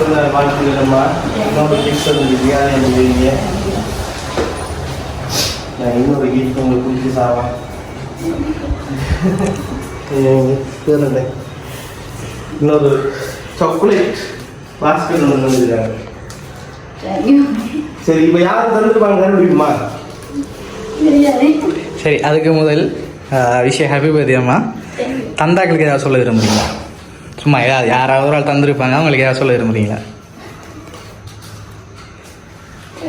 உள்ள வாழ்த்துக்கிறம்மா இன்னொரு கிஃப்ட் வந்து பிரியாணி வந்துருவீங்க நான் இன்னொரு கிஃப்ட் உங்களுக்கு பிடிச்சி சாவேன் பேருண்டே இன்னொரு சாக்லேட் பாஸ்கெட் ஒன்று வந்துருக்காங்க சரி இப்போ யாரும் தந்துட்டு வாங்க முடியுமா சரி அதுக்கு முதல் விஷயம் ஹாப்பி பர்த்டே அம்மா தந்தாக்களுக்கு ஏதாவது சொல்ல விரும்புறீங்களா சும்மா ஏதாவது யாராவது ஒரு ஆள் தந்திருப்பாங்க அவங்களுக்கு ஏதாவது சொல்ல விரும்புறீங்களா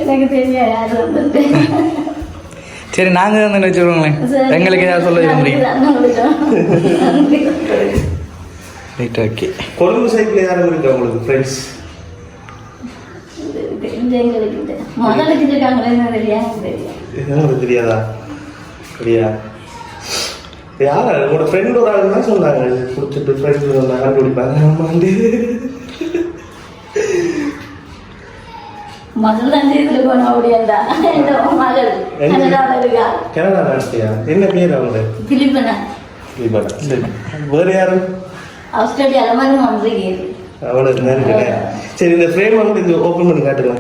எனக்கு தெரியாது யாரு சரி நாங்கள் வந்து வச்சுருவோங்களேன் எங்களுக்கு ஏதாவது சொல்ல விரும்புறீங்க? ரைட் ஓகே கொழும்பு சைக்கிள் யாரும் இருக்கா உங்களுக்கு ஃப்ரெண்ட்ஸ் தெரியாது? தெரியா யாரா? உங்களோட ஃப்ரெண்ட் ஒரு ஆள் தான் சொன்னாங்க. குடிச்சிட்டு ஃப்ரெண்ட் சொன்னாங்க கண்டுபிடிப்பாங்க மகள் தான் இதுல போன அப்படியாண்டா இந்த மகள். கனடாவில் கனடா நாட்டியா? என்ன பேர் அவங்க? பிலிப்பனா. தீபனா சரி. வேற யாரும் வந்திருக்கேன். அவளுக்கு நெருக்கல சரி இந்த ஃப்ரேம் வந்து ஓப்பன் பண்ணி காட்டுங்க.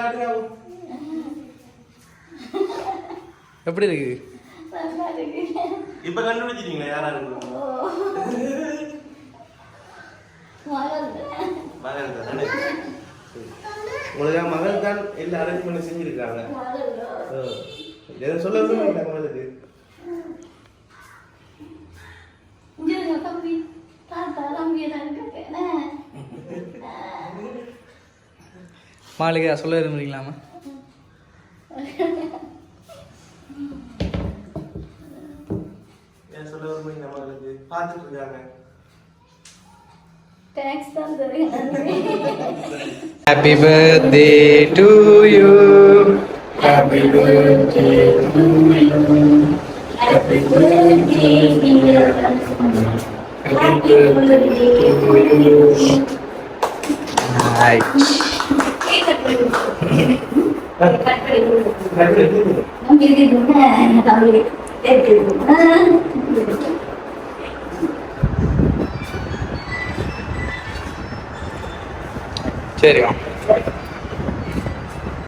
காட்டுங்க எப்படி இருக்கு. இப்ப கண்டுபிடிச்சிட்டீங்களா? யாரா இருக்கு மகள் மகன் தானே உங்களுக்கு மகன் தான் எல்லாம் அரேஞ்ச் பண்ணி செஞ்சிருக்காங்க மகள். எதுவும் சொல்ல மாட்டாங்க மகளுக்கு? தாத்தா தம்பி தான் மாளுக்கு ஏதாவது சொல்ல விரும்புறீங்களாமா ஏன் சொல்ல விரும்புறீங்க மகளுக்கு பார்த்துட்டு இருக்காங்க தேங்க்ஸ் தான் தெரியும் happy birthday to you Happy birthday to you. Happy birthday, dear Happy birthday to you. நம்பி இருக்குங்க